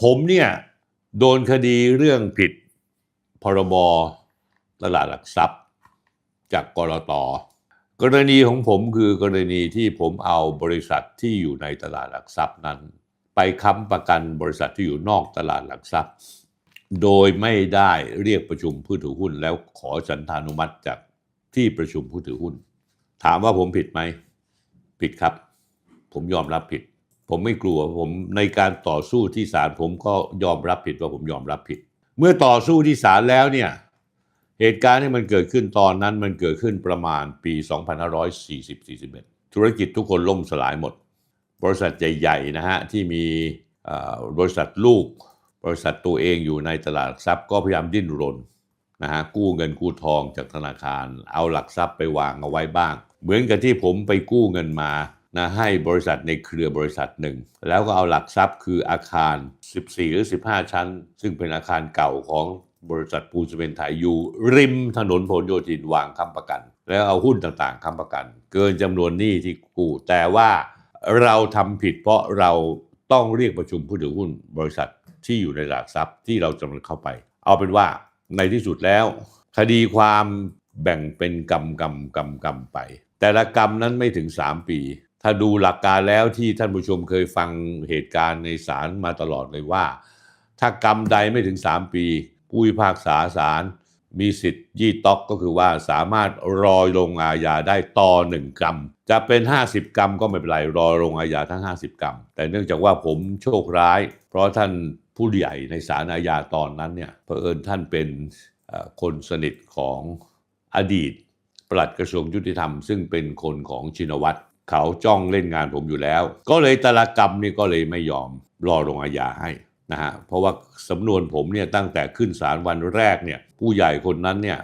ผมเนี่ยโดนคดีเรื่องผิดพรบตลาดหลักทรัพย์ จากกรตกรณีของผมคือกรณีที่ผมเอาบริษัทที่อยู่ในตลาดหลักทรัพย์นั้น ไปค้ำประกันบริษัทที่อยู่นอกตลาดหลักทรัพย์ โดยไม่ได้เรียกประชุมผู้ถือหุ้น แล้วขอฉันทานุมัติจากที่ประชุมผู้ถือหุ้น ถามว่าผมผิดไหม ผิดครับ ผมยอมรับผิด ผมไม่กลัวผมในการต่อสู้ที่ศาลผมก็ยอมรับผิดว่าผมยอมรับผิด เมื่อต่อสู้ที่ศาลแล้วเนี่ยเหตุการณ์ที่มันเกิดขึ้นตอนนั้นมันเกิดขึ้นประมาณปี 2540-41 ธุรกิจทุกคนล่มสลายหมด บริษัทใหญ่ๆนะฮะที่มีบริษัทลูก บริษัทตัวเองอยู่ในตลาดหลักทรัพย์ก็พยายามดิ้นรนนะฮะกู้เงินกู้ทองจากธนาคาร เอาหลักทรัพย์ไปวางเอาไว้บ้าง เหมือนกับที่ผมไปกู้เงินมา นะให้บริษัทในเครือบริษัทหนึ่ง แล้วก็เอาหลักทรัพย์คืออาคาร 14 หรือ 15 ชั้น ซึ่งเป็นอาคารเก่าของบริษัทปูนซีเมนต์ไทยอยู่ริมถนนพลโยธินวางค้ำประกัน แล้วเอาหุ้นต่างๆค้ำประกัน เกินจำนวนหนี้ที่กู้แต่ว่าเราทำผิดเพราะเราต้องเรียกประชุมผู้ถือหุ้นบริษัทที่อยู่ในตลาดทรัพย์ที่เราจำเป็นเข้าไป เอาเป็นว่าในที่สุดแล้ว คดีความแบ่งเป็นกรรมกรรมกรรมกรรมไป แต่ละกรรมนั้นไม่ถึง 3 ปี ถ้าดูหลักการแล้วที่ท่านผู้ชมเคยฟังเหตุการณ์ในศาลมาตลอดเลยว่า ถ้ากรรมใดไม่ถึง 3 ปีผู้พิพากษาศาลมีสิทธิ์ยี่ต๊อกก็คือว่าสามารถรอลงอาญาได้ต่อหนึ่งกรรมจะเป็น 50 กรรมก็ไม่เป็นไรรอลงอาญาทั้ง 50 กรรมแต่เนื่องจากว่าผมโชคร้าย เพราะท่านผู้ใหญ่ในศาลอาญาตอนนั้นเนี่ยเผอิญท่านเป็นคนสนิทของอดีตปลัดกระทรวงยุติธรรม ซึ่งเป็นคนของชินวัตร เขาจ้องเล่นงานผมอยู่แล้ว ก็เลยตละกรรมนี่ก็เลยไม่ยอมรอลงอาญาให้นะฮะเพราะว่าสำนวนผมเนี่ยตั้งแต่ขึ้นศาลวันแรกเนี่ยผู้ใหญ่คนนั้นเนี่ย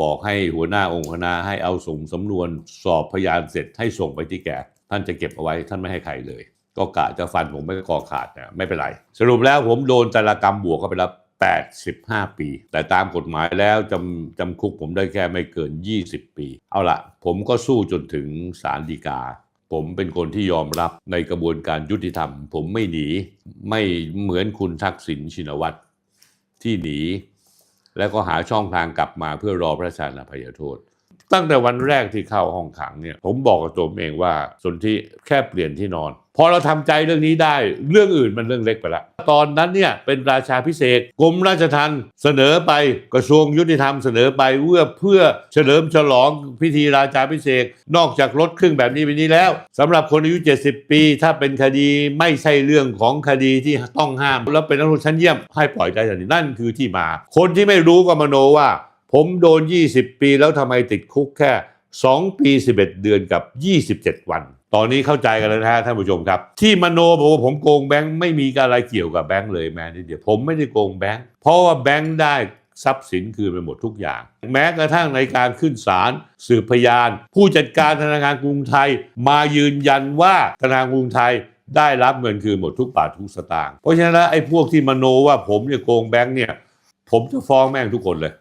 บอกให้หัวหน้าองค์คณะให้เอาส่งสำนวนสอบพยานเสร็จให้ส่งไปที่แกท่านจะเก็บเอาไว้ท่านไม่ให้ใครเลย ก็กะจะฟันผมไม่กอขาดนะไม่เป็นไรสรุปแล้วผมโดนตละกรรมบวกเข้าไปแล้ว85 ปี แต่ตามกฎหมายแล้วจำจำคุกผมได้แค่ไม่เกิน 20 ปี เอาละผมก็สู้จนถึงศาลฎีกา ผมเป็นคนที่ยอมรับในกระบวนการยุติธรรม ผมไม่หนี ไม่เหมือนคุณทักษิณชินวัตรที่หนี แล้วก็หาช่องทางกลับมาเพื่อรอพระราชานอภัยโทษ ตั้งแต่วันแรกที่เข้าห้องขังเนี่ยผมบอกกับตัวผมเองว่าสนที่แค่เปลี่ยนที่นอน พอเราทำใจเรื่องนี้ได้เรื่องอื่นมันเรื่องเล็กไปละ ตอนนั้นเนี่ยเป็นราชาพิเศษกรมราชทัณฑ์เสนอไปกระทรวงยุติธรรมเสนอไปเพื่อเพื่อเฉลิมฉลองพิธีราชาพิเศษนอกจากลดครึ่งแบบนี้ไปนี้แล้วสำหรับคนอายุ 70 ปี ถ้าเป็นคดีไม่ใช่เรื่องของคดีที่ต้องห้าม แล้วเป็นนักโทษชั้นเยี่ยมให้ปล่อยได้ทันทีนั่นคือที่มา คนที่ไม่รู้ก็มโนว่า ผมโดน 20 ปีแล้วทำไมติดคุกแค่ 2 ปี 11 เดือนกับ 27 วัน ตอนนี้เข้าใจกันแล้วนะฮะท่านผู้ชมครับ ที่มโนบอกว่าผมโกงแบงค์ไม่มีอะไรเกี่ยวกับแบงค์เลยแม้นิดเดียวผมไม่ได้โกงแบงค์เพราะว่าแบงค์ได้ทรัพย์สินคืนไปหมดทุกอย่าง แม้กระทั่งในการขึ้นศาลสืบพยาน ผู้จัดการธนาคารกรุงไทย มายืนยันว่าธนาคารกรุงไทยได้รับเงินคืนหมดทุกบาททุกสตางค์เพราะฉะนั้นไอ้พวกที่มโนว่าผมเนี่ยโกงแบงค์เนี่ย ผมจะฟ้องแม่งทุกคนเลย